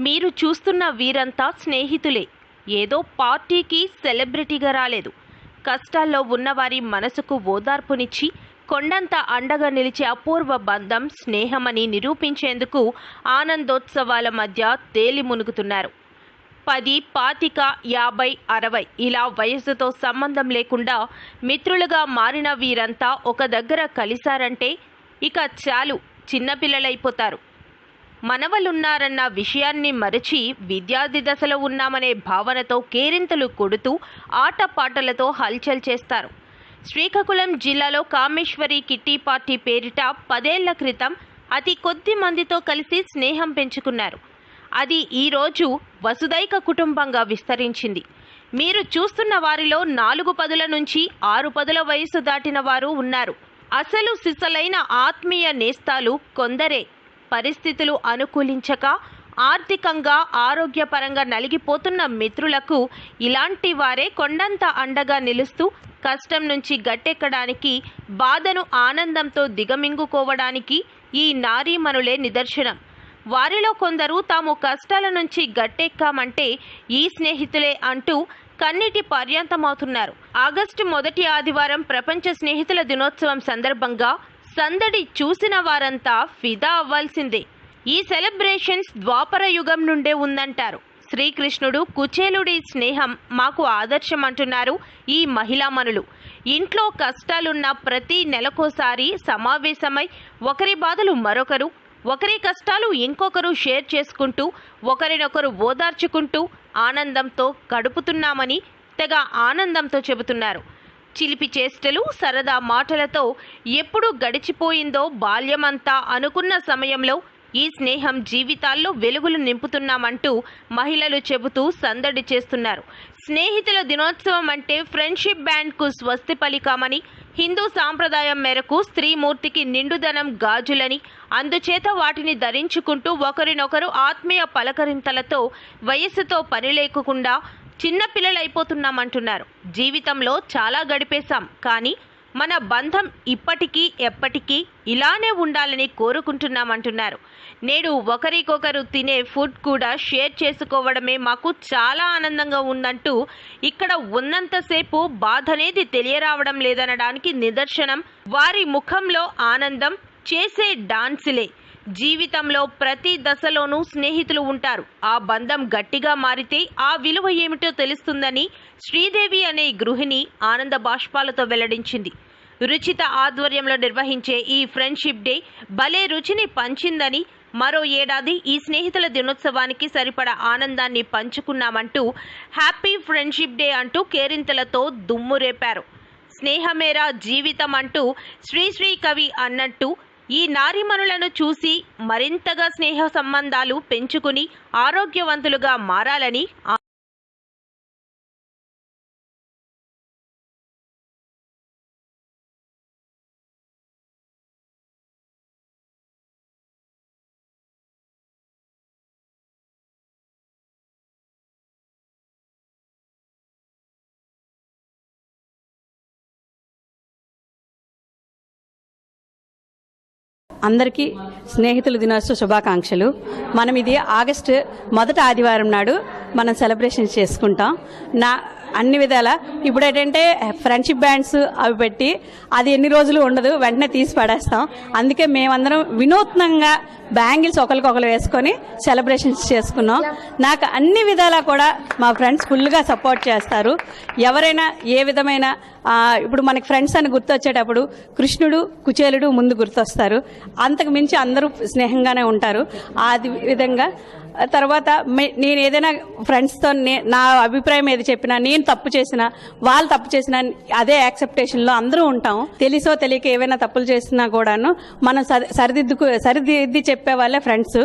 మీరు చూస్తున్న వీరంతా స్నేహితులే. ఏదో పార్టీకి సెలబ్రిటీగా రాలేదు. కష్టాల్లో ఉన్నవారి మనసుకు ఓదార్పునిచ్చి కొండంత అండగా నిలిచే అపూర్వ బంధం స్నేహమని నిరూపించేందుకు ఆనందోత్సవాల మధ్య తేలి మునుగుతున్నారు. పది పాతిక యాభై అరవై ఇలా వయస్సుతో సంబంధం లేకుండా మిత్రులుగా మారిన వీరంతా ఒక దగ్గర కలిశారంటే ఇక చాలు చిన్నపిల్లలైపోతారు. మనవలున్నారన్న విషయాన్ని మరచి విద్యార్థి దశలో ఉన్నామనే భావనతో కేరింతలు కొడుతూ ఆటపాటలతో హల్చల్ చేస్తారు. శ్రీకాకుళం జిల్లాలో కామేశ్వరి కిట్టి పార్టీ పేరిట పదేళ్ళ క్రితం అతి కొద్ది మందితో కలిసి స్నేహం పెంచుకున్నారు. అది ఈరోజు వసుదైక కుటుంబంగా విస్తరించింది. మీరు చూస్తున్న వారిలో నాలుగు పదుల నుంచి ఆరు పదుల వయసు దాటిన వారు ఉన్నారు. అసలు సిసలైన ఆత్మీయ నేస్తాలు కొందరే. పరిస్థితులు అనుకూలించక ఆర్థికంగా ఆరోగ్యపరంగా నలిగిపోతున్న మిత్రులకు ఇలాంటి వారే కొండంత అండగా నిలుస్తూ కష్టం నుంచి గట్టెక్కడానికి బాధను ఆనందంతో దిగమింగుకోవడానికి ఈ నారీమణులే నిదర్శనం. వారిలో కొందరు తాము కష్టాల నుంచి గట్టెక్కామంటే ఈ స్నేహితులే అంటూ కన్నీటి పర్యంతమవుతున్నారు. ఆగస్టు మొదటి ఆదివారం ప్రపంచ స్నేహితుల దినోత్సవం సందర్భంగా సందడి చూసిన వారంతా ఫిదా అవ్వాల్సిందే. ఈ సెలబ్రేషన్స్ ద్వాపర యుగం నుండే ఉందంటారు. శ్రీకృష్ణుడు కుచేలుడి స్నేహం మాకు ఆదర్శం అంటున్నారు ఈ మహిళామణులు ఇంట్లో కష్టాలున్న ప్రతి నెలకోసారి సమావేశమై ఒకరి బాధలు మరొకరు ఒకరి కష్టాలు ఇంకొకరు షేర్ చేసుకుంటూ ఒకరినొకరు ఓదార్చుకుంటూ ఆనందంతో గడుపుతున్నామని తెగ ఆనందంతో చెబుతున్నారు. చిలిపి చేష్టలు సరదా మాటలతో ఎప్పుడు గడిచిపోయిందో బాల్యమంతా అనుకున్న సమయంలో ఈ స్నేహం జీవితాల్లో వెలుగులు నింపుతున్నామంటూ మహిళలు చెబుతూ సందడి చేస్తున్నారు. స్నేహితుల దినోత్సవం అంటే ఫ్రెండ్షిప్ బ్యాండ్కు స్వస్తి పలికామని హిందూ సాంప్రదాయం మేరకు స్త్రీమూర్తికి నిండుదనం గాజులని అందుచేత వాటిని ధరించుకుంటూ ఒకరినొకరు ఆత్మీయ పలకరింతలతో వయస్సుతో పని చిన్న పిల్లలైపోతున్నామంటున్నారు. జీవితంలో చాలా గడిపేశాం కానీ మన బంధం ఇప్పటికీ ఎప్పటికీ ఇలానే ఉండాలని కోరుకుంటున్నామంటున్నారు. నేడు ఒకరికొకరు తినే ఫుడ్ కూడా షేర్ చేసుకోవడమే మాకు చాలా ఆనందంగా ఉందంటూ ఇక్కడ ఉన్నంతసేపు బాధ అనేది తెలియరావడం లేదనడానికి నిదర్శనం వారి ముఖంలో ఆనందం చేసే డాన్సులే. జీవితంలో ప్రతి దశలోనూ స్నేహితులు ఉంటారు. ఆ బంధం గట్టిగా మారితే ఆ విలువ ఏమిటో తెలుస్తుందని శ్రీదేవి అనే గృహిణి ఆనంద బాష్పాలతో వెల్లడించింది. రుచిత ఆధ్వర్యంలో నిర్వహించే ఈ ఫ్రెండ్షిప్ డే భలే రుచిని పంచిందని మరో ఏడాది ఈ స్నేహితుల దినోత్సవానికి సరిపడా ఆనందాన్ని పంచుకున్నామంటూ హ్యాపీ ఫ్రెండ్షిప్ డే అంటూ కేరింతలతో దుమ్ము రేపారు. స్నేహమేరా జీవితం అంటూ శ్రీశ్రీ కవి అన్నట్టు ఈ నారిమణులను చూసి మరింతగా స్నేహ సంబంధాలు పెంచుకుని ఆరోగ్యవంతులుగా మారాలని అందరికీ స్నేహితుల దినోత్సవ శుభాకాంక్షలు. మనం ఇది ఆగస్టు మొదటి ఆదివారం నాడు మనం సెలబ్రేషన్ చేసుకుంటాం. నా అన్ని విధాల ఇప్పుడు ఏంటంటే ఫ్రెండ్షిప్ బ్యాండ్స్ అవి పెట్టి అది ఎన్ని రోజులు ఉండదు వెంటనే తీసి పడేస్తాం. అందుకే మేమందరం వినూత్నంగా బ్యాంగిల్స్ ఒకరికొకరు వేసుకొని సెలబ్రేషన్స్ చేసుకున్నాం. నాకు అన్ని విధాలా కూడా మా ఫ్రెండ్స్ ఫుల్గా సపోర్ట్ చేస్తారు. ఎవరైనా ఏ విధమైన ఆ, ఇప్పుడు మనకి ఫ్రెండ్స్ అని గుర్తొచ్చేటప్పుడు కృష్ణుడు కుచేలుడు ముందు గుర్తొస్తారు. అంతకు మించి అందరూ స్నేహంగానే ఉంటారు. అది విధంగా తర్వాత మే- నేను ఏదైనా ఫ్రెండ్స్తో నా అభిప్రాయం ఏది చెప్పినా నేను తప్పు చేసినా వాళ్ళు తప్పు చేసినా అదే యాక్సెప్టేషన్లో అందరూ ఉంటాం. తెలిసో తెలియక ఏవైనా తప్పులు చేసినా కూడాను మనం సరి- సరిదిద్దుకు సరిదిద్ది చెప్పే వాళ్ళే ఫ్రెండ్స్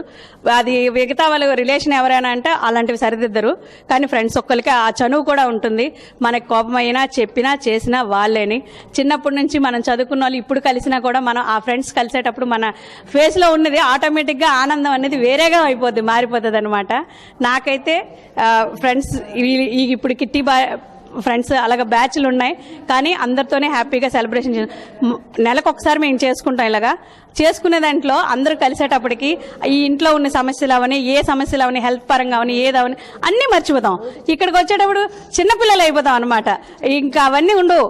అది మిగతా వాళ్ళ రిలేషన్ ఎవరైనా అంటే అలాంటివి సరిదిద్దరు. కానీ ఫ్రెండ్స్ ఒక్కరికి ఆ చనువు కూడా ఉంటుంది. మనకి కోపమైనా చెప్పినా చేసినా వాళ్ళేని. చిన్నప్పటి నుంచి మనం చదువుకున్న వాళ్ళు ఇప్పుడు కలిసినా కూడా మనం ఆ ఫ్రెండ్స్ కలిసేటప్పుడు మన ఫేస్లో ఉన్నది ఆటోమేటిక్గా ఆనందం అనేది వేరేగా అయిపోద్ది పద్ధతి అనమాట నాకైతే ఫ్రెండ్స్ ఇప్పుడు కిట్టి బా ఫ్రెండ్స్ అలాగ బ్యాచ్లు ఉన్నాయి. కానీ అందరితోనే హ్యాపీగా సెలబ్రేషన్ చే నెలకొకసారి నెలకు ఒకసారి మేము చేసుకుంటాం ఇలాగా. చేసుకునే దాంట్లో అందరూ కలిసేటప్పటికి ఈ ఇంట్లో ఉన్న సమస్యలు అవని ఏ సమస్యలు అవని హెల్త్ పరంగా అవని ఏదవని అన్నీ మర్చిపోతాం. ఇక్కడికి వచ్చేటప్పుడు చిన్నపిల్లలు అయిపోతాం అనమాట ఇంకా అవన్నీ ఉండవు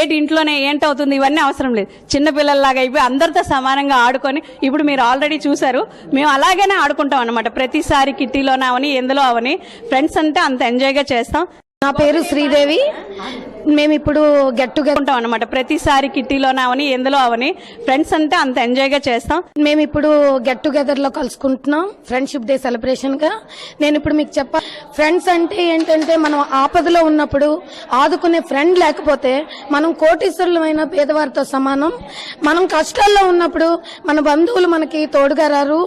ఏంటి ఇంట్లోనే ఏంటవుతుంది? ఇవన్నీ అవసరం లేదు. చిన్నపిల్లల్లాగా అయిపోయి అందరితో సమానంగా ఆడుకొని ఇప్పుడు మీరు ఆల్రెడీ చూసారు మేము అలాగనే ఆడుకుంటాం అనమాట ప్రతిసారి కిట్టీలోనే అవని ఎందులో అవని. ఫ్రెండ్స్ అంటే అంత ఎంజాయ్గా చేస్తాం. నా పేరు శ్రీదేవి. మేము ఇప్పుడు గెట్ టుగెదర్ ఉంటాం అనమాట ప్రతిసారి కిట్టీలోనే అవని ఎందులో అవని. ఫ్రెండ్స్ అంటే అంత ఎంజాయ్గా చేస్తాం. మేము ఇప్పుడు గెట్ టుగెదర్లో కలుసుకుంటున్నాం ఫ్రెండ్షిప్ డే సెలబ్రేషన్గా. నేను ఇప్పుడు మీకు చెప్ప ఫ్రెండ్స్ అంటే ఏంటంటే మనం ఆపదలో ఉన్నప్పుడు ఆదుకునే ఫ్రెండ్ లేకపోతే మనం కోటీశ్వరులమైన పేదవారితో సమానం. మనం కష్టాల్లో ఉన్నప్పుడు మన బంధువులు మనకి తోడుగా రారు.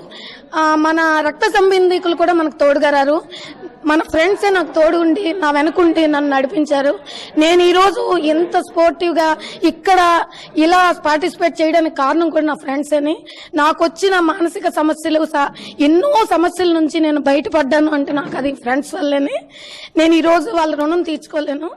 మన రక్త సంబంధికులు కూడా మనకు తోడుగా రారు. మన ఫ్రెండ్సే నాకు తోడుండి నా వెనుకుంటే నన్ను నడిపించారు. నేను ఈరోజు ఎంత స్పోర్టివ్గా ఇక్కడ ఇలా పార్టిసిపేట్ చేయడానికి కారణం కూడా నా ఫ్రెండ్సేని నాకు వచ్చిన మానసిక సమస్యలు స- ఎన్నో సమస్యల నుంచి నేను బయటపడ్డాను అంటే నాకు అది ఫ్రెండ్స్ వల్లనే. నేను ఈరోజు వాళ్ళ రుణం తీర్చుకోలేను.